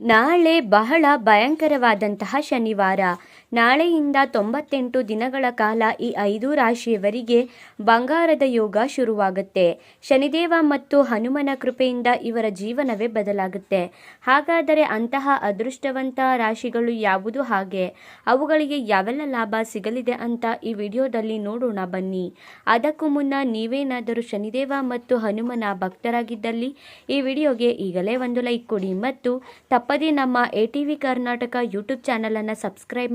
ನಾಳೆ ಬಹಳ ಭಯಂಕರವಾದಂತಹ ಶನಿವಾರ. ನಾಳೆಯಿಂದ ತೊಂಬತ್ತೆಂಟು ದಿನಗಳ ಕಾಲ ಈ ಐದು ರಾಶಿಯವರಿಗೆ ಬಂಗಾರದ ಯೋಗ ಶುರುವಾಗುತ್ತೆ. ಶನಿದೇವ ಮತ್ತು ಹನುಮನ ಕೃಪೆಯಿಂದ ಇವರ ಜೀವನವೇ ಬದಲಾಗುತ್ತೆ. ಹಾಗಾದರೆ ಅಂತಹ ಅದೃಷ್ಟವಂತ ರಾಶಿಗಳು ಯಾವುದು ಹಾಗೆ? ಅವುಗಳಿಗೆ ಯಾವೆಲ್ಲ ಲಾಭ ಸಿಗಲಿದೆ ಅಂತ ಈ ವಿಡಿಯೋದಲ್ಲಿ ನೋಡೋಣ ಬನ್ನಿ. ಅದಕ್ಕೂ ಮುನ್ನ ನೀವೇನಾದರೂ ಶನಿದೇವ ಮತ್ತು ಹನುಮನ ಭಕ್ತರಾಗಿದ್ದಲ್ಲಿ ಈ ವಿಡಿಯೋಗೆ ಈಗಲೇ ಒಂದು ಲೈಕ್ ಕೊಡಿ ಮತ್ತು ತಪ್ಪದೇ ನಮ್ಮ A T V Karnataka YouTube ಚಾನಲನ್ನು ಸಬ್ಸ್ಕ್ರೈಬ್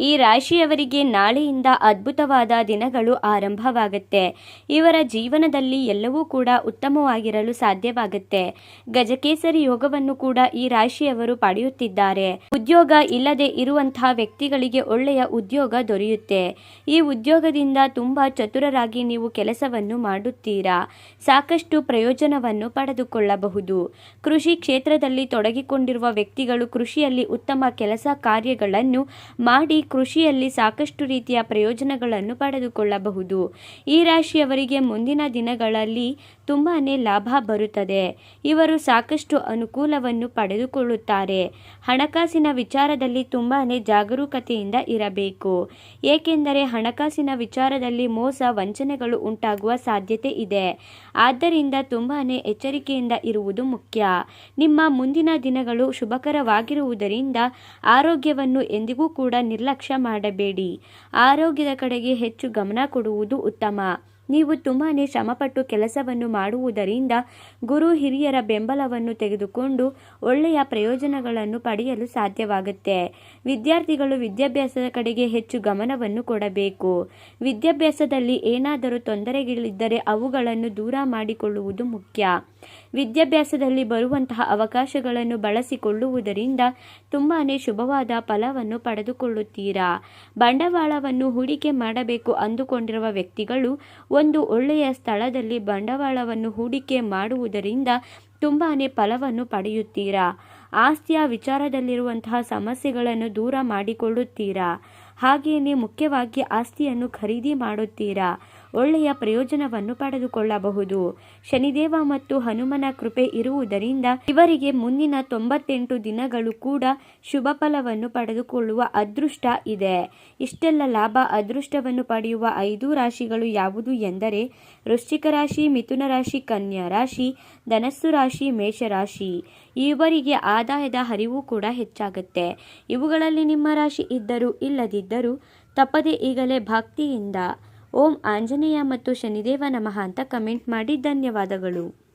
ಈ ರಾಶಿಯವರಿಗೆ ನಾಳೆಯಿಂದ ಅದ್ಭುತವಾದ ದಿನಗಳು ಆರಂಭವಾಗುತ್ತೆ. ಇವರ ಜೀವನದಲ್ಲಿ ಎಲ್ಲವೂ ಕೂಡ ಉತ್ತಮವಾಗಿರಲು ಸಾಧ್ಯವಾಗುತ್ತೆ. ಗಜಕೇಸರಿ ಯೋಗವನ್ನು ಕೂಡ ಈ ರಾಶಿಯವರು ಪಡೆಯುತ್ತಿದ್ದಾರೆ. ಉದ್ಯೋಗ ಇಲ್ಲದೆ ಇರುವಂತಹ ವ್ಯಕ್ತಿಗಳಿಗೆ ಒಳ್ಳೆಯ ಉದ್ಯೋಗ ದೊರೆಯುತ್ತೆ. ಈ ಉದ್ಯೋಗದಿಂದ ತುಂಬಾ ಚತುರರಾಗಿ ನೀವು ಕೆಲಸವನ್ನು ಮಾಡುತ್ತೀರಾ? ಸಾಕಷ್ಟು ಪ್ರಯೋಜನವನ್ನು ಪಡೆದುಕೊಳ್ಳಬಹುದು. ಕೃಷಿ ಕ್ಷೇತ್ರದಲ್ಲಿ ತೊಡಗಿಕೊಂಡಿರುವ ವ್ಯಕ್ತಿಗಳು ಕೃಷಿಯಲ್ಲಿ ಉತ್ತಮ ಕೆಲಸ ಕಾರ್ಯಗಳನ್ನು ಮಾಡಿ ಕೃಷಿಯಲ್ಲಿ ಸಾಕಷ್ಟು ರೀತಿಯ ಪ್ರಯೋಜನಗಳನ್ನು ಪಡೆದುಕೊಳ್ಳಬಹುದು. ಈ ರಾಶಿಯವರಿಗೆ ಮುಂದಿನ ದಿನಗಳಲ್ಲಿ ತುಂಬಾ ಲಾಭ ಬರುತ್ತದೆ. ಇವರು ಸಾಕಷ್ಟು ಅನುಕೂಲವನ್ನು ಪಡೆದುಕೊಳ್ಳುತ್ತಾರೆ. ಹಣಕಾಸಿನ ವಿಚಾರದಲ್ಲಿ ತುಂಬಾ ಜಾಗರೂಕತೆಯಿಂದ ಇರಬೇಕು. ಏಕೆಂದರೆ ಹಣಕಾಸಿನ ವಿಚಾರದಲ್ಲಿ ಮೋಸ, ವಂಚನೆಗಳು ಉಂಟಾಗುವ ಸಾಧ್ಯತೆ ಇದೆ. ಆದ್ದರಿಂದ ತುಂಬಾ ಎಚ್ಚರಿಕೆಯಿಂದ ಇರುವುದು ಮುಖ್ಯ. ನಿಮ್ಮ ಮುಂದಿನ ದಿನಗಳು ಶುಭಕರವಾಗಿರುವುದರಿಂದ ಆರೋಗ್ಯವನ್ನು ಎಂದಿಗೂ ಕೂಡ ನಿರ್ಲಕ್ಷ್ಯ ಮಾಡಬೇಡಿ. ಆರೋಗ್ಯದ ಕಡೆಗೆ ಹೆಚ್ಚು ಗಮನ ಕೊಡುವುದು ಉತ್ತಮ. ನೀವು ತುಂಬಾ ಶ್ರಮಪಟ್ಟು ಕೆಲಸವನ್ನು ಮಾಡುವುದರಿಂದ ಗುರು ಹಿರಿಯರ ಬೆಂಬಲವನ್ನು ತೆಗೆದುಕೊಂಡು ಒಳ್ಳೆಯ ಪ್ರಯೋಜನಗಳನ್ನು ಪಡೆಯಲು ಸಾಧ್ಯವಾಗುತ್ತೆ. ವಿದ್ಯಾರ್ಥಿಗಳು ವಿದ್ಯಾಭ್ಯಾಸದ ಕಡೆಗೆ ಹೆಚ್ಚು ಗಮನವನ್ನು ಕೊಡಬೇಕು. ವಿದ್ಯಾಭ್ಯಾಸದಲ್ಲಿ ಏನಾದರೂ ತೊಂದರೆಗಳಿದ್ದರೆ ಅವುಗಳನ್ನು ದೂರ ಮಾಡಿಕೊಳ್ಳುವುದು ಮುಖ್ಯ. ವಿದ್ಯಾಭ್ಯಾಸದಲ್ಲಿ ಬರುವಂತಹ ಅವಕಾಶಗಳನ್ನು ಬಳಸಿಕೊಳ್ಳುವುದರಿಂದ ತುಂಬಾ ಶುಭವಾದ ಫಲವನ್ನು ಪಡೆದುಕೊಳ್ಳುತ್ತೀರಾ? ಬಂಡವಾಳವನ್ನು ಹೂಡಿಕೆ ಮಾಡಬೇಕು ಅಂದುಕೊಂಡಿರುವ ವ್ಯಕ್ತಿಗಳು ಒಂದು ಒಳ್ಳೆಯ ಸ್ಥಳದಲ್ಲಿ ಬಂಡವಾಳವನ್ನು ಹೂಡಿಕೆ ಮಾಡುವುದರಿಂದ ತುಂಬಾ ಫಲವನ್ನು ಪಡೆಯುತ್ತೀರಾ? ಆಸ್ತಿಯ ವಿಚಾರದಲ್ಲಿರುವಂತಹ ಸಮಸ್ಯೆಗಳನ್ನು ದೂರ ಮಾಡಿಕೊಳ್ಳುತ್ತೀರಾ? ಹಾಗೆಯೇ ಮುಖ್ಯವಾಗಿ ಆಸ್ತಿಯನ್ನು ಖರೀದಿ ಮಾಡುತ್ತೀರಾ? ಒಳ್ಳೆಯ ಪ್ರಯೋಜನವನ್ನು ಪಡೆದುಕೊಳ್ಳಬಹುದು. ಶನಿದೇವ ಮತ್ತು ಹನುಮನ ಕೃಪೆ ಇರುವುದರಿಂದ ಇವರಿಗೆ ಮುಂದಿನ ತೊಂಬತ್ತೆಂಟು ದಿನಗಳು ಕೂಡ ಶುಭ ಫಲವನ್ನು ಪಡೆದುಕೊಳ್ಳುವ ಅದೃಷ್ಟ ಇದೆ. ಇಷ್ಟೆಲ್ಲ ಲಾಭ, ಅದೃಷ್ಟವನ್ನು ಪಡೆಯುವ ಐದು ರಾಶಿಗಳು ಯಾವುದು ಎಂದರೆ ವೃಶ್ಚಿಕ ರಾಶಿ, ಮಿಥುನ ರಾಶಿ, ಕನ್ಯಾ ರಾಶಿ, ಧನಸ್ಸು ರಾಶಿ ಮೇಷರಾಶಿ ಇವರಿಗೆ ಆದಾಯದ ಹರಿವು ಕೂಡ ಹೆಚ್ಚಾಗುತ್ತೆ. ಇವುಗಳಲ್ಲಿ ನಿಮ್ಮ ರಾಶಿ ಇದ್ದರೂ ಇಲ್ಲದಿದ್ದರೂ ತಪ್ಪದೆ ಈಗಲೇ ಭಕ್ತಿಯಿಂದ ಓಂ ಆಂಜನೇಯ ಮತ್ತು ಶನಿದೇವ ನಮಃ ಅಂತ ಕಮೆಂಟ್ ಮಾಡಿ ಧನ್ಯವಾದಗಳು.